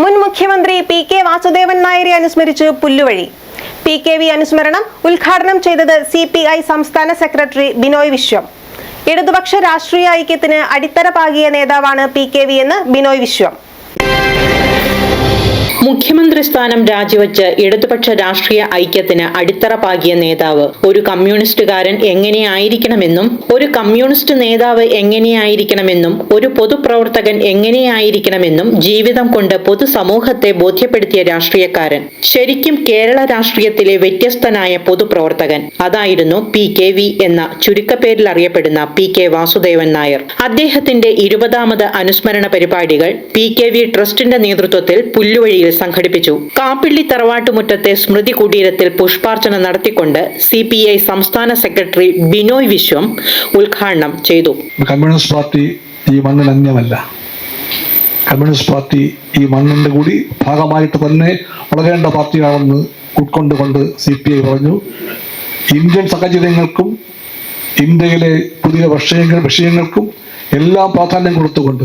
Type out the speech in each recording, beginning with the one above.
മുൻ മുഖ്യമന്ത്രി P K Vasudevan നായരെ അനുസ്മരിച്ച് പുല്ലുവഴി. പി കെ വി അനുസ്മരണം ഉദ്ഘാടനം ചെയ്തത് സി പി ഐ സംസ്ഥാന സെക്രട്ടറി ബിനോയ് വിശ്വം. ഇടതുപക്ഷ രാഷ്ട്രീയ ഐക്യത്തിന് അടിത്തറ പാകിയ നേതാവാണ് പി കെ വി എന്ന് ബിനോയ് വിശ്വം. മുഖ്യമന്ത്രി സ്ഥാനം രാജിവെച്ച് ഇടതുപക്ഷ രാഷ്ട്രീയ ഐക്യത്തിന് അടിത്തറ പാകിയ നേതാവ്. ഒരു കമ്മ്യൂണിസ്റ്റുകാരൻ എങ്ങനെയായിരിക്കണമെന്നും ഒരു കമ്മ്യൂണിസ്റ്റ് നേതാവ് എങ്ങനെയായിരിക്കണമെന്നും ഒരു പൊതുപ്രവർത്തകൻ എങ്ങനെയായിരിക്കണമെന്നും ജീവിതം കൊണ്ട് പൊതുസമൂഹത്തെ ബോധ്യപ്പെടുത്തിയ രാഷ്ട്രീയക്കാരൻ. ശരിക്കും കേരള രാഷ്ട്രീയത്തിലെ വ്യത്യസ്തനായ പൊതുപ്രവർത്തകൻ. അതായിരുന്നു പി കെ വി എന്ന ചുരുക്കപ്പേരിൽ അറിയപ്പെടുന്ന പി കെ വാസുദേവൻ നായർ. അദ്ദേഹത്തിന്റെ ഇരുപതാമത് അനുസ്മരണ പരിപാടികൾ പി കെ വി ട്രസ്റ്റിന്റെ നേതൃത്വത്തിൽ പുല്ലുവഴിയിൽ സംഘടിപ്പിച്ചു. കാപ്പിള്ളി തറവാട്ടുമുറ്റത്തെ സ്മൃതി കുടീരത്തിൽ പുഷ്പാർച്ചന നടത്തിക്കൊണ്ട് സി പി ഐ സംസ്ഥാന സെക്രട്ടറി ബിനോയ് വിശ്വം ഉദ്ഘാടനം ചെയ്തു. കമ്മ്യൂണിസ്റ്റ് പാർട്ടി ഈ മണ്ണിൽ അന്യമല്ല. കമ്മ്യൂണിസ്റ്റ് പാർട്ടി ഈ മണ്ണിന്റെ കൂടി ഭാഗമായിട്ട് തന്നെ വളരേണ്ട പാർട്ടിയാണെന്ന് ഉൾക്കൊണ്ടുകൊണ്ട് സി പി ഐ പറഞ്ഞു. ഇന്ത്യൻ സാഹചര്യങ്ങൾക്കും ഇന്ത്യയിലെ പുതിയ വിഷയങ്ങൾ വിഷയങ്ങൾക്കും എല്ലാം പ്രാധാന്യം കൊടുത്തുകൊണ്ട്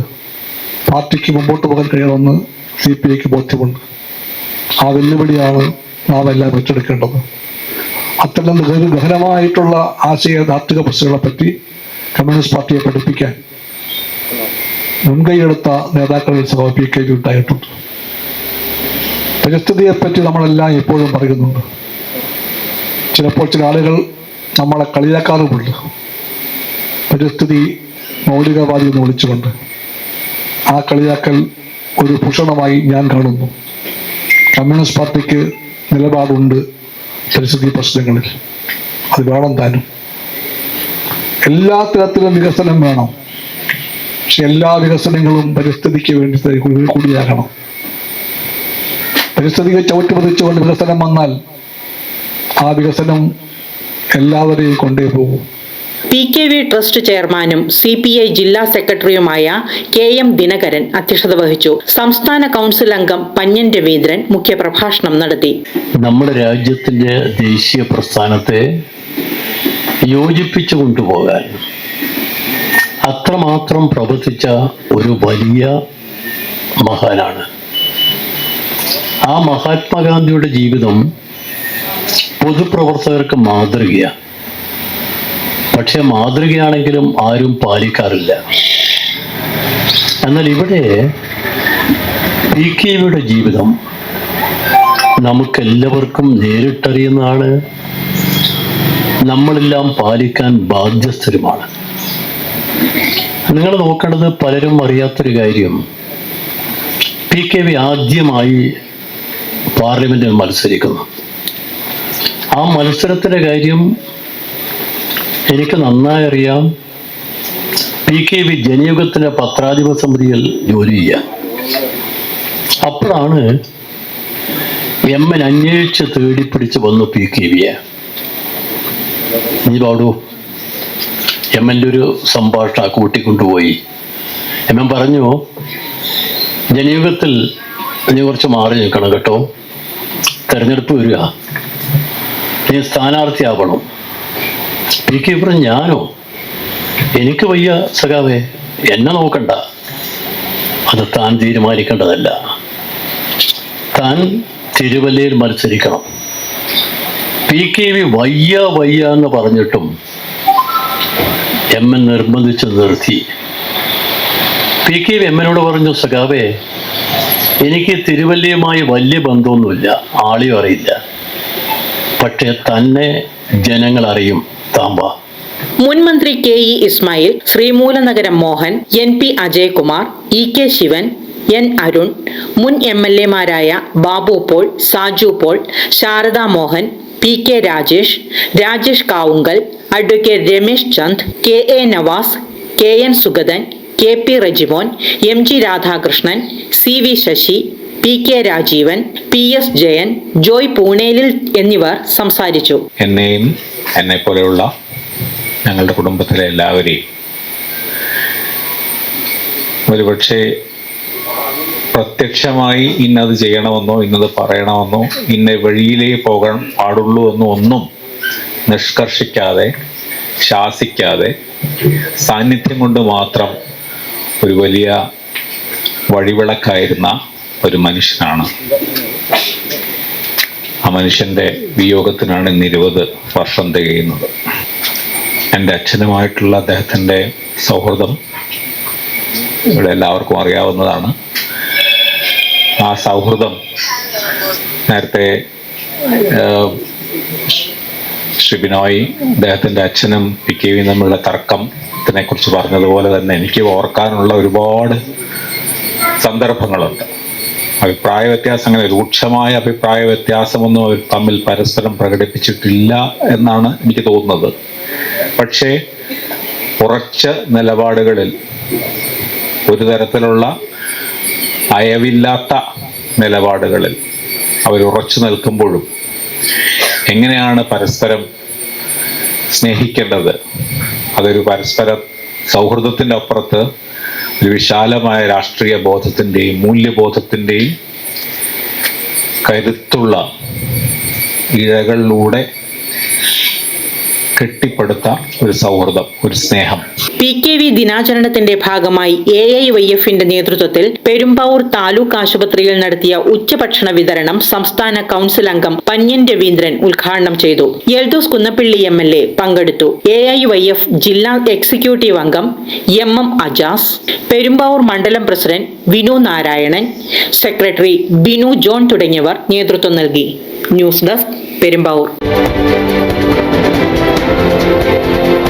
പാർട്ടിക്ക് മുമ്പോട്ട് പോകാൻ കഴിയണമെന്ന് സി പി ഐക്ക് ബോധ്യമുണ്ട് ആ വെല്ലുവിളിയാണ് നാം എല്ലാം ഏറ്റെടുക്കേണ്ടത്. അത്തരം ഗഹനമായിട്ടുള്ള ആശയ ധാർമ്മിക പ്രശ്നങ്ങളെ പറ്റി കമ്മ്യൂണിസ്റ്റ് പാർട്ടിയെ പഠിപ്പിക്കാൻ മുൻകൈയെടുത്ത നേതാക്കളിൽ സഭ പി കെ ഉണ്ടായിട്ടുണ്ട്. പരിസ്ഥിതിയെ പറ്റി നമ്മളെല്ലാം എപ്പോഴും പറയുന്നുണ്ട്. ചിലപ്പോൾ ചില ആളുകൾ നമ്മളെ കളിയാക്കാറുമുണ്ട്. പരിസ്ഥിതി മൗലികവാദി എന്ന് വിളിച്ചുകൊണ്ട് ആ കളിയാക്കൽ ഒരു ഭൂഷണമായി ഞാൻ കാണുന്നു. കമ്മ്യൂണിസ്റ്റ് പാർട്ടിക്ക് നിലപാടുണ്ട് പരിസ്ഥിതി പ്രശ്നങ്ങളിൽ. അത് വേണം താനും. എല്ലാ തരത്തിലും വികസനം വേണം. പക്ഷെ എല്ലാ വികസനങ്ങളും പരിസ്ഥിതിക്ക് വേണ്ടി കൂടിയാകണം. പരിസ്ഥിതിയെ ചവിട്ടുപതിച്ചുകൊണ്ട് വികസനം വന്നാൽ ആ വികസനം എല്ലാവരെയും കൊണ്ടേ പോകും. പി കെ വി ട്രസ്റ്റ് ചെയർമാനും സി പി ഐ ജില്ലാ സെക്രട്ടറിയുമായ കെ എം ദിനകരൻ അധ്യക്ഷത വഹിച്ചു. സംസ്ഥാന കൗൺസിൽ അംഗം പന്യൻ രവീന്ദ്രൻ മുഖ്യപ്രഭാഷണം നടത്തി. നമ്മുടെ രാജ്യത്തിന്റെ ദേശീയ പ്രസ്ഥാനത്തെ യോജിപ്പിച്ചു കൊണ്ടുപോകാൻ അത്രമാത്രം പ്രവർത്തിച്ച ഒരു വലിയ മഹാനാണ്. ആ മഹാത്മാഗാന്ധിയുടെ ജീവിതം പൊതുപ്രവർത്തകർക്ക് മാതൃകയാണ്. പക്ഷെ മാതൃകയാണെങ്കിലും ആരും പാലിക്കാറില്ല. എന്നാൽ ഇവിടെ പി കെ വിയുടെ ജീവിതം നമുക്കെല്ലാവർക്കും നേരിട്ടറിയുന്നതാണ്. നമ്മളെല്ലാം പാലിക്കാൻ ബാധ്യസ്ഥരുമാണ്. നിങ്ങൾ നോക്കേണ്ടത് പലരും അറിയാത്തൊരു കാര്യം. പി കെ വി ആദ്യമായി പാർലമെന്റിൽ മത്സരിക്കുന്നു. ആ മത്സരത്തിന്റെ കാര്യം എനിക്ക് നന്നായി അറിയാം. പി കെ വി ജനയുഗത്തിന്റെ പത്രാധിപ സമിതിയിൽ ജോലി ചെയ്യാൻ. അപ്പോഴാണ് എം എൻ അന്വേഷിച്ച് തേടിപ്പിടിച്ച് വന്നു പി കെ വിയെ. നീ പാടൂ. എം എന്റെ ഒരു സംഭാഷണ കൂട്ടിക്കൊണ്ടുപോയി. എം എൻ പറഞ്ഞു ജനയുഗത്തിൽ നീ കുറച്ച് മാറി നിൽക്കണം കേട്ടോ. തെരഞ്ഞെടുപ്പ് വരിക. നീ സ്ഥാനാർത്ഥിയാവണം. പി ഇവിടെ ഞാനോ? എനിക്ക് വയ്യ സഖാവേ എന്നെ നോക്കണ്ട. അത് താൻ തീരുമാനിക്കേണ്ടതല്ല. താൻ തിരുവല്ലയിൽ മത്സരിക്കണം. പി കെ വി വയ്യ വയ്യ എന്ന് പറഞ്ഞിട്ടും എം എൻ നിർബന്ധിച്ച് നിർത്തി. പി കെ വി എമ്മനോട് പറഞ്ഞു സഖാവേ എനിക്ക് തിരുവല്ലയുമായി വലിയ ബന്ധമൊന്നുമില്ല. ആളെയും അറിയില്ല. പക്ഷേ തന്നെ ജനങ്ങൾ അറിയും. താമ്പാ മുൻമന്ത്രി K E Ismail Sreemoolanagaram Mohan N P Ajaykumar E K Sivan N Arun മുൻ M L എമാരായ Babu Paul Saju Paul Sharada Mohan P K Rajesh Rajesh Kavungal advocate Ramesh Chand K A Navas K N Sugathan K P Rejimon M G Radhakrishnan C V Sasi P K Rajeevan P S Jayan Joy Poonelil എന്നിവർ സംസാരിച്ചു. എന്നെയും എന്നെ പോലെയുള്ള ഞങ്ങളുടെ കുടുംബത്തിലെ എല്ലാവരെയും ഒരുപക്ഷെ പ്രത്യക്ഷമായി ഇന്നത് ചെയ്യണമെന്നോ ഇന്നത് പറയണമെന്നോ ഇന്ന വഴിയിലേ പോകാൻ പാടുള്ളൂ എന്നോ ഒന്നും നിഷ്കർഷിക്കാതെ ശാസിക്കാതെ സാന്നിധ്യം കൊണ്ട് മാത്രം ഒരു വലിയ വഴിവിളക്കായിരുന്ന ഒരു മനുഷ്യനാണ്. ആ മനുഷ്യന്റെ വിയോഗത്തിനാണ് ഇന്ന് ഇരുപത് വർഷം തികയുന്നത്. എന്റെ അച്ഛനുമായിട്ടുള്ള അദ്ദേഹത്തിന്റെ സൗഹൃദം ഇവിടെ എല്ലാവർക്കും അറിയാവുന്നതാണ്. ആ സൗഹൃദം നേരത്തെ ഏഹ്, ശ്രീ ബിനോയ് അദ്ദേഹത്തിന്റെ അച്ഛനും പി കെ വിയും തമ്മിലുള്ള തർക്കത്തിനെ കുറിച്ച് പറഞ്ഞതുപോലെ തന്നെ എനിക്ക് ഓർക്കാനുള്ള ഒരുപാട് സന്ദർഭങ്ങളുണ്ട്. അഭിപ്രായ വ്യത്യാസം അങ്ങനെ രൂക്ഷമായ അഭിപ്രായ വ്യത്യാസമൊന്നും അവർ തമ്മിൽ പരസ്പരം പ്രകടിപ്പിച്ചിട്ടില്ല എന്നാണ് എനിക്ക് തോന്നുന്നത്. പക്ഷേ കുറച്ച് നിലപാടുകളിൽ ഒരു തരത്തിലുള്ള അയവില്ലാത്ത നിലപാടുകളിൽ അവർ ഉറച്ചു നിൽക്കുമ്പോഴും എങ്ങനെയാണ് പരസ്പരം സ്നേഹിക്കേണ്ടത്? അതൊരു പരസ്പര സൗഹൃദത്തിന്റെ അപ്പുറത്ത് ഒരു വിശാലമായ രാഷ്ട്രീയ ബോധത്തിന്റെയും മൂല്യബോധത്തിന്റെയും കരുത്തുള്ള ഇഴകളിലൂടെ കെട്ടിപ്പടുത്ത ഒരു സൗഹൃദം ഒരു സ്നേഹം. പി കെ വി ദിനാചരണത്തിന്റെ ഭാഗമായി എ ഐ വൈ എഫിന്റെ നേതൃത്വത്തിൽ പെരുമ്പാവൂർ താലൂക്ക് ആശുപത്രിയിൽ നടത്തിയ ഉച്ചഭക്ഷണ വിതരണം സംസ്ഥാന കൗൺസിൽ അംഗം പന്യൻ രവീന്ദ്രൻ ഉദ്ഘാടനം ചെയ്തു. Eldhose Kunnappilly M L A പങ്കെടുത്തു. എ ഐ വൈ എഫ് ജില്ലാ എക്സിക്യൂട്ടീവ് അംഗം എം എം അജാസ് പെരുമ്പാവൂർ മണ്ഡലം president Vinu Narayanan secretary Binu John തുടങ്ങിയവർ നേതൃത്വം നൽകി. News desk Perumbavoor. Música